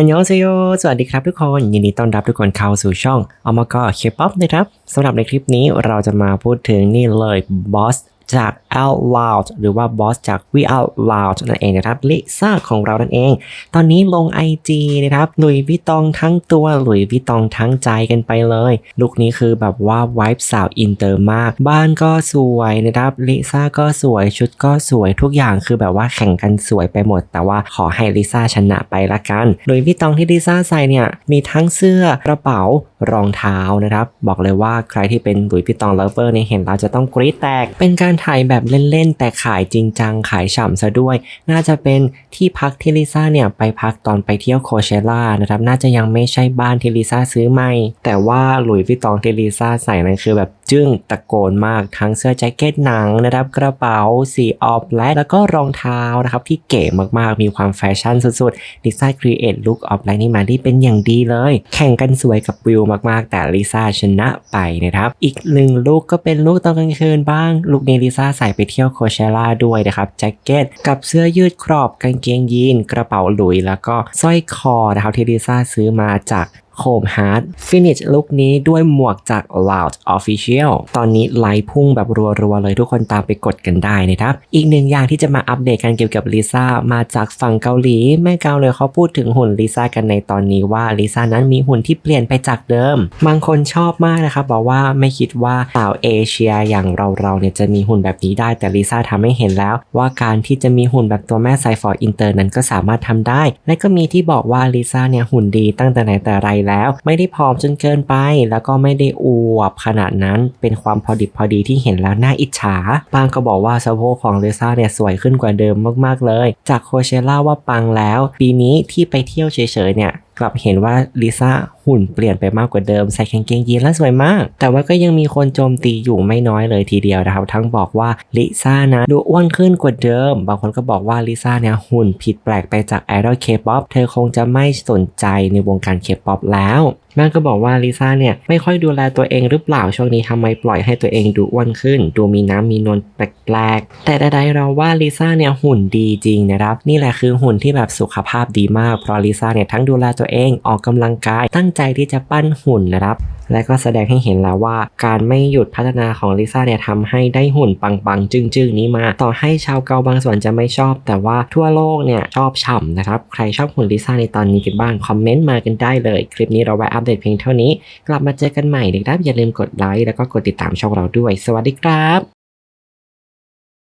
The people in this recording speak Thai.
ฮันยองเซโยสวัสดีครับทุกคน ยินดีต้อนรับทุกคนเข้าสู่ช่องอมกเคป๊อปนะครับสำหรับในคลิปนี้เราจะมาพูดถึงนี่เลยบอส จาก Out Loud หรือว่าบอสจาก We Out Loud นั่นเองนะครับลิซ่าของเรานั่นเอง ตอนนี้ลง IG นะครับหลุยวิตองทั้งตัวหลุยวิตองทั้งใจกันไปเลย ลุคนี้คือแบบว่า w i บสาวอินเตอร์มาก บ้านก็สวยนะครับลิซ่าก็สวยชุดก็สวยทุกอย่างคือแบบว่าแข่งกันสวยไปหมด แต่ว่าขอให้ลิซ่าชนะไปละกันหลุยส์วิตองที่ลิซ่าใส่เนี่ยมีทั้งเสื้อกระเป๋า รองเท้านะครับ บอกเลยว่าใครที่เป็นหลุยส์วิตองเลเวอร์เนี่ยเห็นเราจะต้องกรี๊ดแตก เป็นการถ่ายแบบเล่นๆ แต่ขายจริงจังขายฉ่ำซะด้วย น่าจะเป็นที่พักที่ลิซ่าเนี่ยไปพักตอนไปเที่ยวโคเชล่านะครับน่าจะยังไม่ใช่บ้านที่ลิซ่าซื้อใหม่ แต่ว่าหลุยส์วิตองที่ลิซ่าใส่นั่นคือแบบจึ้งตะโกนมากทั้งเสื้อแจ็คเก็ตหนังนะครับกระเป๋าสีออฟแลกแล้วก็รองเท้านะครับที่เก๋มากๆ มีความแฟชั่นสุดๆลิซ่าครีเอทลุคออฟไลน์นี่มาได้เป็นอย่างดีเลย แข่งกันสวยกับวิวมากๆ แต่ลิซ่าชนะไปนะครับ อีกหนึ่งลุกก็เป็นลุกตอนกลางคืนบ้างลุกนี้ลิซ่าใส่ไปเที่ยวโคเชล่าด้วยนะครับแจ็คเก็ตกับเสื้อยืดครอบกางเกงยีนกระเป๋าหลุย แล้วก็สร้อยคอนะครับที่ลิซ่าซื้อมาจาก โคมฮาร์ดฟินิชลุคนี้ด้วยหมวกจาก Loud Official ตอนนี้ไลฟ์พุ่งแบบรัวๆเลยทุกคนตามไปกดกันได้นะครับ อีกหนึ่งอย่างที่จะมาอัปเดตกันเกี่ยวกับลิซ่ามาจากฝั่งเกาหลี แม่เกาเลยเขาพูดถึงหุ่นลิซ่ากันในตอนนี้ว่าลิซ่านั้นมีหุ่นที่เปลี่ยนไปจากเดิม บางคนชอบมากนะครับบอกว่าไม่คิดว่าสาวเอเชียอย่างเราๆเนี่ยจะมีหุ่นแบบนี้ได้แต่ลิซ่าทำให้เห็นแล้ว ว่าการที่จะมีหุ่นแบบตัวแม่ไซฟอร์อินเตอร์นั้นก็สามารถทำได้ และก็มีที่บอกว่าลิซ่าเนี่ยหุ่นดีตั้งแต่ไหนแต่ไรแล้ว ไม่ได้ผอมจนเกินไป แล้วก็ไม่ได้อวบขนาดนั้น เป็นความพอดิบพอดีที่เห็นแล้วน่าอิจฉาบางก็บอกว่าสะโพกของเลซ่าเนี่ยสวยขึ้นกว่าเดิมมากๆเลย จากโคเชล่าว่าปังแล้ว ปีนี้ที่ไปเที่ยวเฉยๆเนี่ย กลับเห็นว่าลิซ่าหุ่นเปลี่ยนไปมากกว่าเดิมใส่กางเกงยีนแล้วสวยมาก แต่ว่าก็ยังมีคนโจมตีอยู่ไม่น้อยเลยทีเดียวนะครับ ทั้งบอกว่าลิซ่านะดูอ้วนขึ้นกว่าเดิม บางคนก็บอกว่าลิซ่าเนี่ยหุ่นผิดแปลกไปจากไอดอลเคป๊อปเธอคงจะไม่สนใจในวงการเคป๊อปแล้วแม่ก็บอกว่าลิซ่าเนี่ยไม่ค่อยดูแลตัวเองหรือเปล่าช่วงนี้ทำไมปล่อยให้ตัวเองดูอ้วนขึ้น ดูมีน้ำมีนวลแปลกๆแต่ใดๆเราว่าลิซ่าเนี่ยหุ่นดีจริงนะครับ นี่แหละคือหุ่นที่แบบสุขภาพดีมากเพราะลิซ่าเนี่ยทั้งดูแลตัวเองออกกำลังกายตั้งใจที่จะปั้นหุ่นนะครับ และก็แสดงให้เห็นแล้วว่า การไม่หยุดพัฒนาของลิซ่าเนี่ยทำให้ได้หุ่นปังๆ จึ้งๆ นี้มา ต่อให้ชาวเกาบางส่วนจะไม่ชอบ แต่ว่าทั่วโลกเนี่ยชอบฉ่ำนะครับ ใครชอบหุ่นลิซ่าในตอนนี้กันบ้าง คอมเมนต์มากันได้เลย คลิปนี้เราไว้อัปเดตเพียงเท่านี้ กลับมาเจอกันใหม่เด็กดับอย่าลืมกดไลค์แล้วก็กดติดตามช่องเราด้วย สวัสดีครับ